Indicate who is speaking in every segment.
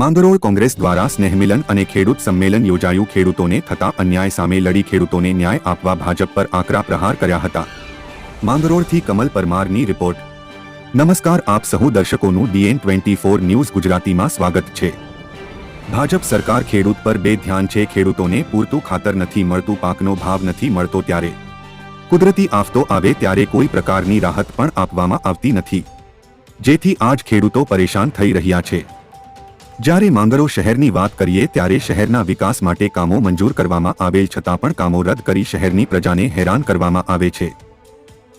Speaker 1: માંગરોળ કોંગ્રેસ દ્વારા સ્નેહમિલન અને ખેડૂત સંમેલન યોજાયું. ખેડૂતોને થતા અન્યાય સામે લડી ખેડૂતોને ન્યાય આપવા ભાજપ પર આકરા પ્રહાર કર્યા હતા. માંગરોળથી કમલ પરમારની રિપોર્ટ. નમસ્કાર, આપ સહુ દર્શકોનું ડીએન ટ્વેન્ટી ફોર ન્યૂઝ ગુજરાતીમાં સ્વાગત છે. ભાજપ સરકાર ખેડૂત પર બે ધ્યાન છે. ખેડૂતોને પૂરતું ખાતર નથી મળતું, પાકનો ભાવ નથી મળતો ત્યારે. કુદરતી આફતો આવે ત્યારે કોઈ પ્રકારની રાહત પણ આપવામાં આવતી નથી. જેથી આજ ખેડૂતો પરેશાન થઈ રહ્યા છે. જ્યારે માંગરો શહેરની વાત કરીએ ત્યારે શહેરના વિકાસ માટે કામો મંજૂર કરવામાં આવેલ છતાં પણ કામો રદ કરી શહેરની પ્રજાને હેરાન કરવામાં આવે છે.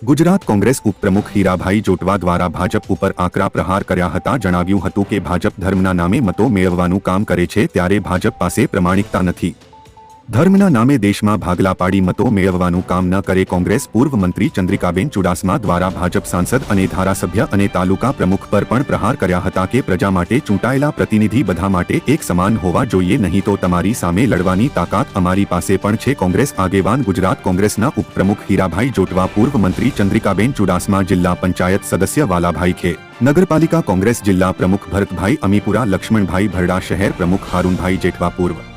Speaker 1: ગુજરાત કોંગ્રેસ ઉપપ્રમુખ હીરાભાઈ જોટવા દ્વારા ભાજપ ઉપર આકરા પ્રહાર કર્યા હતા. જણાવ્યું હતું કે ભાજપ ધર્મના નામે મતો મેળવવાનું કામ કરે છે ત્યારે ભાજપ પાસે પ્રમાણિકતા નથી. ધર્મના નામે દેશમાં ભાગલા પાડી મતો મેળવવાનું કામ ન કરે કોંગ્રેસ પૂર્વ મંત્રી ચંદ્રિકાબેન ચુડાસમા દ્વારા ભાજપ સાંસદ અને ધારાસભ્ય અને તાલુકા પ્રમુખ પર પણ પ્રહાર કર્યા હતા કે પ્રજા માટે ચૂંટાયેલા પ્રતિનિધિ બધા માટે એક સમાન હોવા જોઈએ, નહીં તો તમારી સામે લડવાની તાકાત અમારી પાસે પણ છે. કોંગ્રેસ આગેવાન ગુજરાત કોંગ્રેસના ઉપપ્રમુખ હીરાભાઈ જોટવા, પૂર્વ મંત્રી ચંદ્રિકાબેન ચુડાસમા, જિલ્લા પંચાયત સદસ્ય વાલાભાઈ ખે. નગરપાલિકા કોંગ્રેસ જિલ્લા પ્રમુખ ભરતભાઈ અમીપુરા, લક્ષ્મણભાઈ ભરડા શહેર પ્રમુખ હારૂનભાઈ જેઠવા, પૂર્વ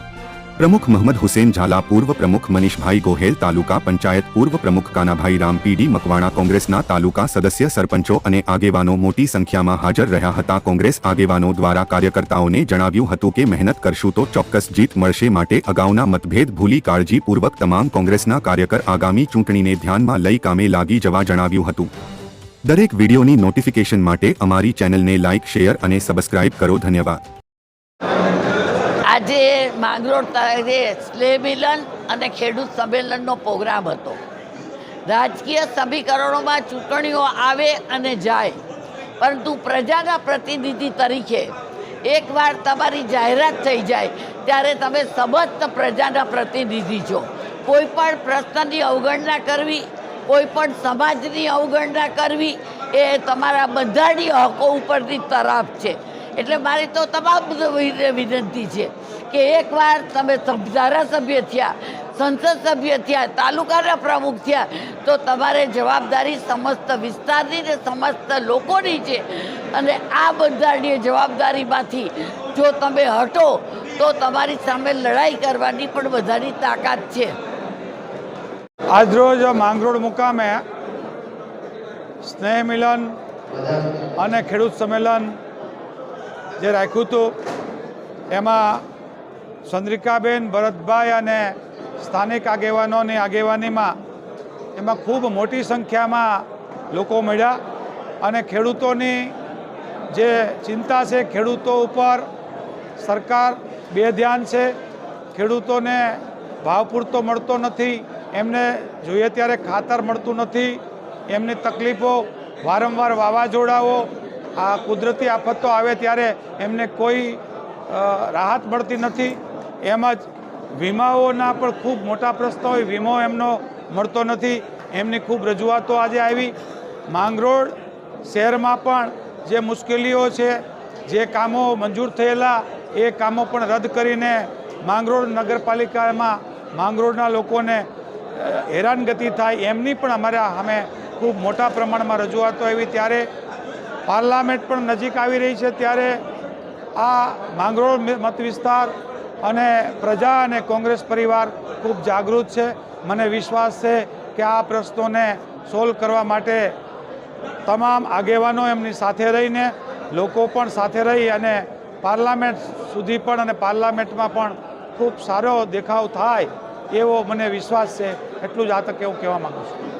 Speaker 1: પ્રમુખ મોહમ્મદ હુસેન ઝાલા, પૂર્વ પ્રમુખ મનીષભાઈ ગોહેલ, તાલુકા પંચાયત પૂર્વ પ્રમુખ કાનાભાઈ રામપીડી મકવાણા, કોંગ્રેસના તાલુકા સદસ્ય સરપંચો અને આગેવાનો મોટી સંખ્યામાં હાજર રહ્યા હતા. કોંગ્રેસ આગેવાનો દ્વારા કાર્યકર્તાઓને જણાવ્યું હતું કે મહેનત કરશું તો ચોક્કસ જીત મળશે માટે અગાઉના મતભેદ ભૂલી કાળજીપૂર્વક તમામ કોંગ્રેસના કાર્યકર આગામી ચૂંટણીને ધ્યાનમાં લઈ કામે લાગી જવા જણાવ્યું હતું. દરેક વિડીયોની નોટિફિકેશન માટે અમારી ચેનલને લાઇક, શેર અને સબસ્ક્રાઇબ કરો. ધન્યવાદ.
Speaker 2: આજે માંગરોળ તારીખે સ્લે મિલન અને ખેડૂત સંમેલનનો પ્રોગ્રામ હતો. રાજકીય સમીકરણોમાં ચૂંટણીઓ આવે અને જાય, પરંતુ પ્રજાના પ્રતિનિધિ તરીકે એકવાર તમારી જાહેરાત થઈ જાય, ત્યારે તમે સમસ્ત પ્રજાના પ્રતિનિધિ છો. કોઈ પણ પ્રશ્નની અવગણના કરવી, કોઈ પણ સમાજની અવગણના કરવી, એ તમારા બધાની હકો ઉપરની તરાફ છે. એટલે મારી તો તમામ વિનંતી છે કે એકવાર તમે સભ- ધારાસભ્ય થયા, સંસદ સભ્ય થયા, તાલુકાના પ્રમુખ થયા, તો તમારે જવાબદારી સમસ્ત વિસ્તારની ને સમસ્ત લોકોની છે. અને આ બધાની જવાબદારીમાંથી જો તમે હટો, તો તમારી સામે લડાઈ કરવાની પણ બધાની તાકાત છે.
Speaker 3: આજરોજ માંગરોળ મુકામે સ્નેહ મિલન અને ખેડૂત સંમેલન જે રાખ્યું હતું, એમાં ચંદ્રિકાબેન ભરતભાઈ અને સ્થાનિક આગેવાનોની આગેવાનીમાં એમાં ખૂબ મોટી સંખ્યામાં લોકો મળ્યા અને ખેડૂતોની જે ચિંતા છે, ખેડૂતો ઉપર સરકાર બે ધ્યાન છે, ખેડૂતોને ભાવ પૂરતો મળતો નથી, એમને જોઈએ ત્યારે ખાતર મળતું નથી, એમની તકલીફો વારંવાર વાવાઝોડાઓ આ કુદરતી આફતો આવે ત્યારે એમને કોઈ રાહત મળતી નથી. એમ જ વીમાઓના પણ ખૂબ મોટા પ્રશ્નો હોય, વીમો એમનો મળતો નથી. એમની ખૂબ રજૂઆતો આજે આવી. માંગરોળ શહેરમાં પણ જે મુશ્કેલીઓ છે, જે કામો મંજૂર થયેલા, એ કામો પણ રદ કરીને માંગરોળ નગરપાલિકામાં માંગરોળના લોકોને હેરાનગતિ થાય. એમની પણ અમારા સામે ખૂબ મોટા પ્રમાણમાં રજૂઆતો આવી. ત્યારે પાર્લામેન્ટ પણ નજીક આવી રહી છે ત્યારે આ માંગરોળ મત વિસ્તાર અને પ્રજા અને કોંગ્રેસ પરિવાર ખૂબ જાગૃત છે. મને વિશ્વાસ છે કે આ પ્રશ્નોને સોલ્વ કરવા માટે તમામ આગેવાનો એમની સાથે રહીને, લોકો પણ સાથે રહી અને પાર્લામેન્ટ સુધી પણ અને પાર્લામેન્ટમાં પણ ખૂબ સારો દેખાવ થાય એવો મને વિશ્વાસ છે. એટલું જ આ તકે હું કહેવા માગું છું.